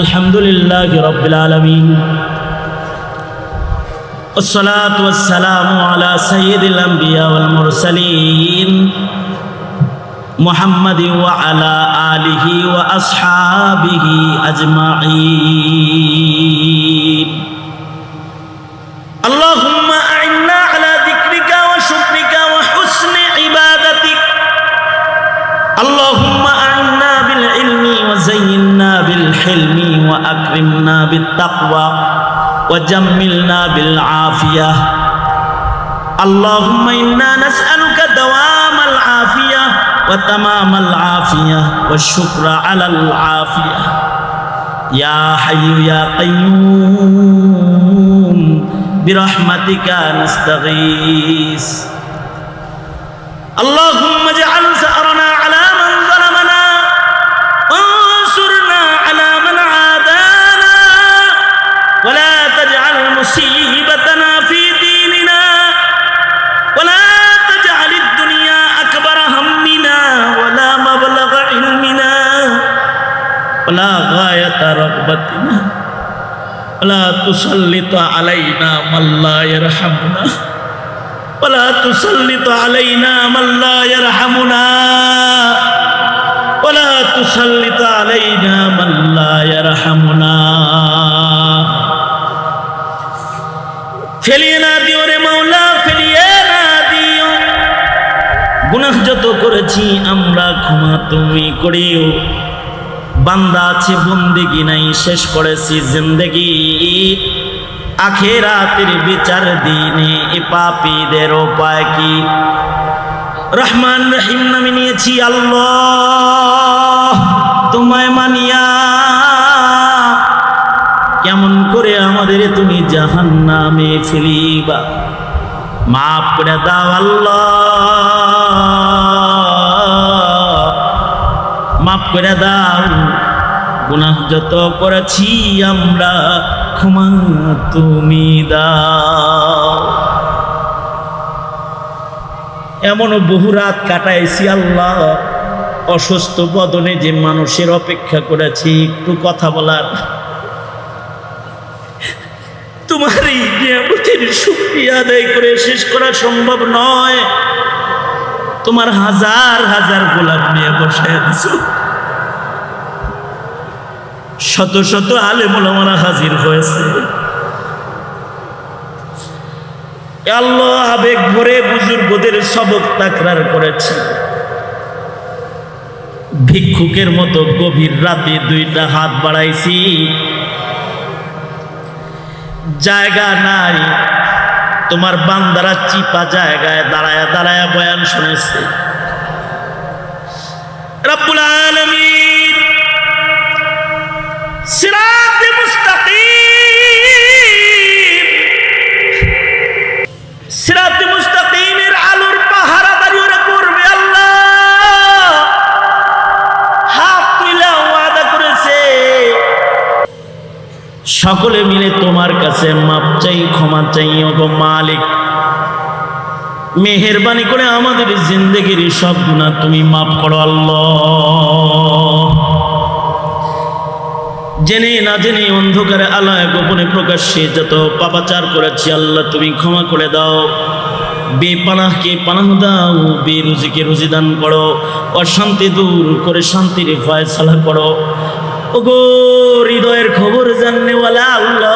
الحمد لله رب العالمين والصلاة والسلام على سيد الأنبياء والمرسلين محمد وعلى آله وأصحابه أجمعين اللهم أعنا على ذكرك وشكرك وحسن عبادتك اللهم أعنا بالعلم وزينا بالحلم وأكرمنا بالتقوى وجملنا بالعافية. اللهم إنا نسألك دوام العافية وتمام العافية والشكر على العافية. يا حي يا قيوم برحمتك نستغيث. اللهم اجعل ثأرنا مصيبتنا في ديننا ولا تجعل الدنيا أكبر همنا ولا مبلغ علمنا ولا غاية رغبتنا ولا تسلط علينا من لا يرحمنا ولا تسلط علينا من لا يرحمنا ولا تسلط علينا من لا يرحمنا ফেলিয়ে না দিও রে মাওলা, ফেলিয়ে না দিও। গুনাহ যত করেছি, আমরা ক্ষমা তুমি করিও। বান্দা আছে, বন্দিগি নাই, শেষ করেছি জিন্দেগি। আখেরাতের বিচার দিনে এ পাপীদের উপায় কি? রহমান রহিম নামে নিয়েছি আল্লাহ। নামে ফেলিবা মাফ দাও করে দাও। যত করেছি আমরা, ক্ষমা তুমি দাও। এমনও বহু রাত কাটাইছি আল্লাহ। অসুস্থ বদনে যে মানুষের অপেক্ষা করেছি, একটু কথা বলার। তোমার এই নিয়ামতের শুক্রিয়া আদায় করে শেষ করা সম্ভব নয়। তোমার হাজার হাজার গোলাপ নিয়ে বসে দিছ। শত শত আলেমুলামারা হাজির হয়েছে। আল্লাহ আবেগ ভরে বুজুর্গদের সবক তাকরার করেছে। ভিক্ষুকের মতো গভীর রাতে দুইটা হাত বাড়াইছি। জায়গা নাই। তোমার বান্দারা চিপা জায়গায় দাঁড়ায় দাঁড়ায় বয়ান শুনেছে। রব্বুল আলমী সিরাতে মুস্তাকিম সকলে মিলে তোমার কাছে মাপ চাই, ক্ষমা চাই, ওগো মালিক। মেহেরবানি করে আমাদের জিন্দগির সব গুণা তুমি মাফ করো, আল্লাহ। জেনে না জেনে অন্ধকারে আলায় গোপনে প্রকাশ্যে যত পাপাচার করেছি, আল্লাহ তুমি ক্ষমা করে দাও। বেপানাহকে পানাহ দাও, বেরুজিকে রুজি দান করো, অশান্তি দূর করে শান্তির ফয়সালা করো। ওগো, হৃদয়ের খবর জাননেওয়ালা আল্লাহ।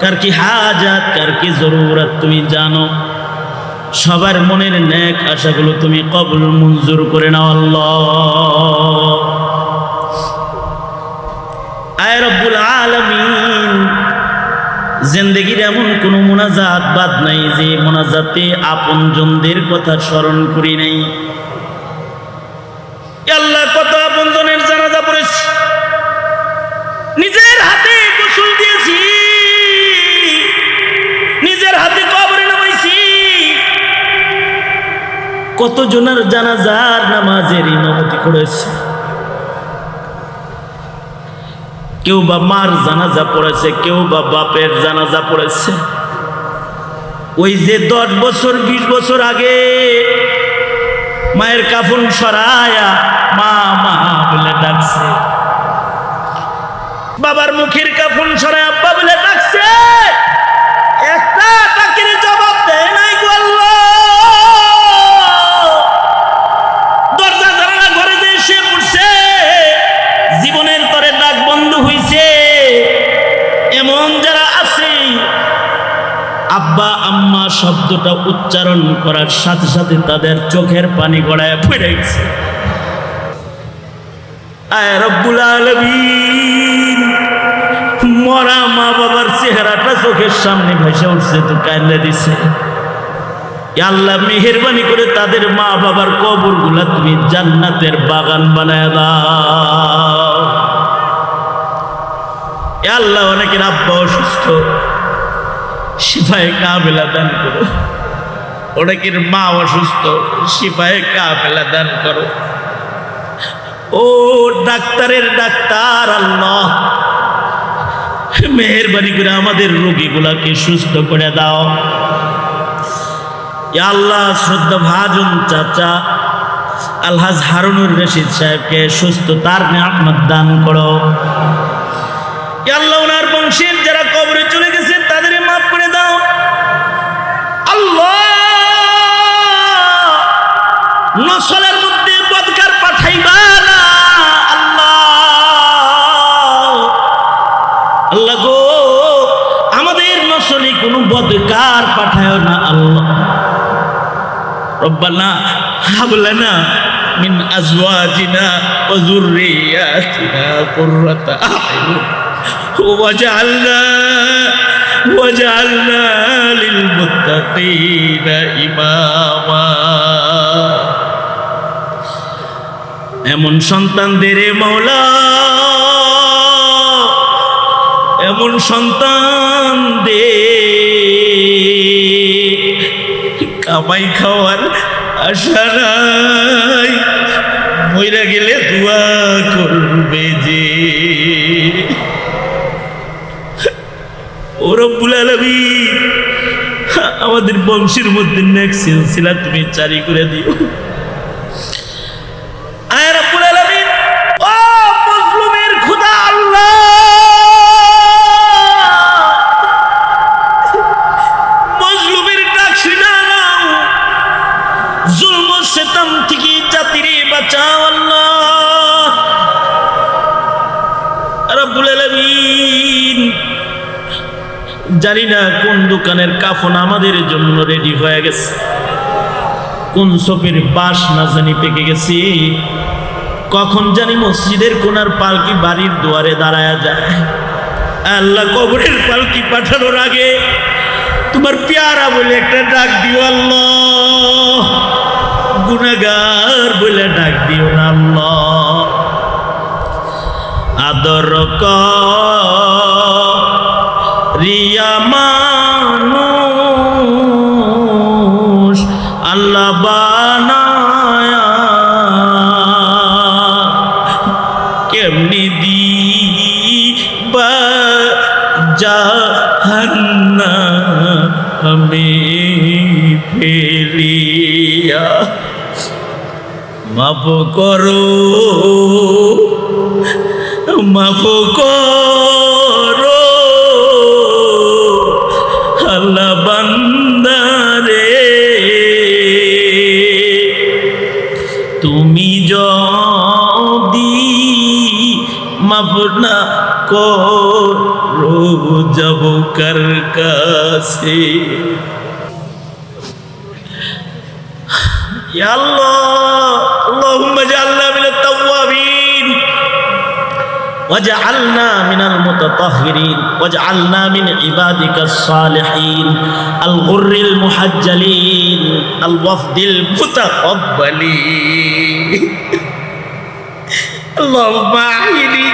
কার কি হাজাত, কার কি জরুরত তুমি জানো? সবার মনের ন্যাক আশাগুলো তুমি কবুল মঞ্জুর করে নাও আল্লাহ। আলামিন। জিন্দগির এমন কোনো মোনাজাত বাদ নাই যে মোনাজাতে আপন আপনজনদের কথা স্মরণ করি নাই। কত জনের জানাজার নামাজের ইমামতি করেছে? কেউ বা মার জানাজা পড়েছে, কেউ বা বাপের জানাজা পড়েছে। ওই যে দশ বছর, বিশ বছর আগে মায়ের কাফন সরায়া মা মা বলে ডাকছে। বাবার মুখের কাফন আব্বা শব্দটা উচ্চারণ করার সাথে সাথে তাদের চোখের পানি গড়ায় পড়ে গেছে। মরা মা বাবার চেহারাটা চোখের সামনে ভেসে উঠছে, তো কান্দা দিছে। আল্লাহ, মেহরবানি করে তাদের মা বাবার কবরগুলা তুমি জান্নাতের বাগান বানায় দাও। আল্লাহ, অনেকের আব্বা অসুস্থ শিফায় কাবেলা দান করো। অনেকের মা অসুস্থ? শিফায় কাবেলা দান করো। ও ডাক্তারের ডাক্তার, আল্লাহ। মেহরবানি করে আমাদের রোগীগুলাকে সুস্থ করে দাও। আল্লাহ, শ্রদ্ধা ভাজন চাচা, আলহাজ হারুনুর রশিদ সাহেবকে সুস্থতার নিয়ামত দান করো। আল্লাহ, ওনার বংশের যারা কবরে চলে গেছে তাদের মাফ করে দাও। আল্লাহ! নসলের মধ্যে বদকার পাঠাইবা না? আল্লাহ। আল্লাহ গো, আমাদের নসলে কোনো বদকার পাঠায় না, আল্লাহ। রব্বানা হাবলানা মিন আজওয়াজিনা ওয়া যুররিয়াতিনা কুররাতা আ'য়ুন। ওয়াজআলনা লিল মুত্তাকিনা ইমামা। এমন সন্তানদের মৌলা এমন সন্তান দে কামাই খাওয়ার আশা নাই। মইরা গেলে দোয়া করবে যে। ও রব্বুল আলামিন, আমাদের বংশের মধ্যে নেক্সট তুমি চারি করে দিও। জানি না কোন দোকানের কাফন আমাদের জন্য রেডি হয়ে গেছে। কোন সপের বাস না জানি পেকে গেছি। কখন জানি মসজিদের কোনার পালকি বাড়ির দুয়ারে দাঁড়ায়া যায়। আল্লাহ কবরের পালকি পাঠানোর আগে তোমার পেয়ারা বলে একটা ডাক দিও আল্লাহ। বলে ডাক দিও না আল্লাহ। আদর রিয়া জাহান্না আমি ফেলিয়া মাফ করো মাফ করো। আল্লাহ বান্দারে তুমি যদি মাফ না করো যাব কার কাছে يا الله اللهم اجعلنا من التوابين واجعلنا من المتطهرين واجعلنا من عبادك الصالحين الغر المحجلين الوفد المتقبلين اللهم اعيني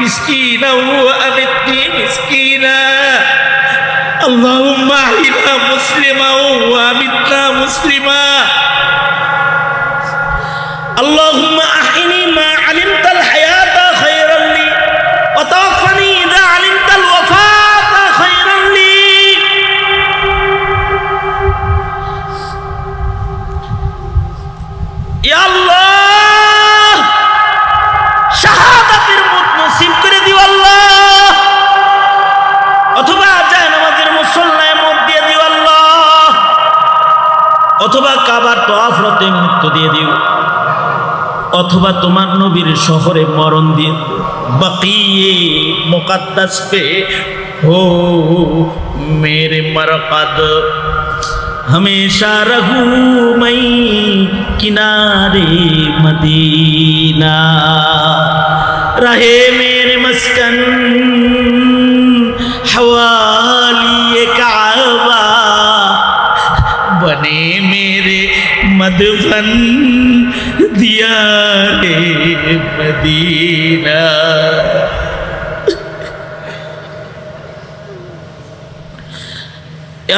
مسكينا وامتني مسكينا اللهم احينا مسلما وامتنا مسلما اللهم কাবার তফরতে মৃত্যু দিয়ে দিও অথবা তোমার নবীর শহরে মরণ দিয়ে বকিয়ে মুকাদ্দাস পে हो मेरे मरकद हमेशा रहूं मैं किनारे मदीना रहे मेरे मस्कन مدفن دیار مدینہ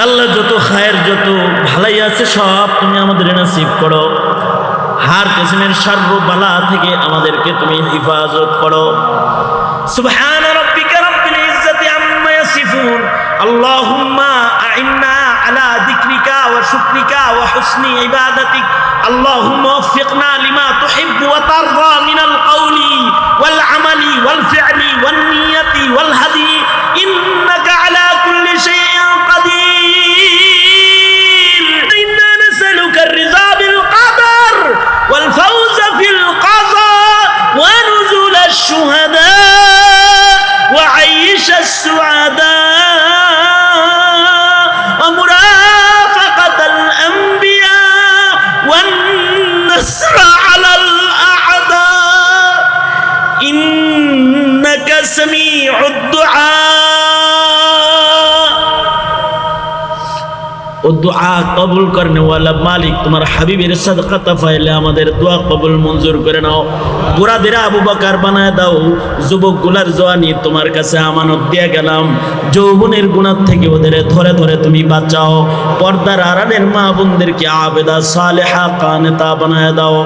আল্লাহ যত খায়ের যত ভালাই আছে, সব তুমি আমাদের নাসিব করো। হার কেসিমের সর্ব থেকে আমাদেরকে তুমি হেফাজত করো। সুবহান রাব্বিকা রাব্বিল ইজ্জাতি আম্মা ইয়াসিফুন। আল্লাহুম্মা আ'inna على ذكرك وشكرك وحسن عبادتك. اللهم وفقنا لما تحب وترضى من القول والعمل والفعل والنية والهدي. ও দোয়া কবুল করনে ওয়ালা মালিক তোমার হাবিবের সাদকাতা ফাইলে আমাদের দোয়া কবুল মঞ্জুর করে নাও। বুড়াদের আবু বাকার বানায় দাও যুবকগুলার জওয়ানি তোমার কাছে আমানত দিয়ে গেলাম। যৌবনের গুণার থেকে ওদের ধরে ধরে তুমি বাঁচাও। পর্দার আড়ালের মা বোনদেরকে আবেদা সালেহা কানেতা বানায় দাও।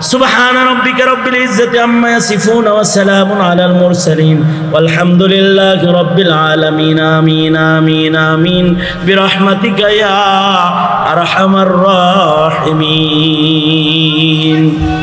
সুবহান রব্বিকা রব্বিল ইজ্জাতি আম্মা ইয়াসিফুন ওয়া সালামুন আলাল মুরসালিন। ওয়ালহামদুলিল্লাহি রব্বিল আলামিন, আমিন আমিন আমিন। বিরহমাতিকা ইয়া আরহামার রাহিমিন।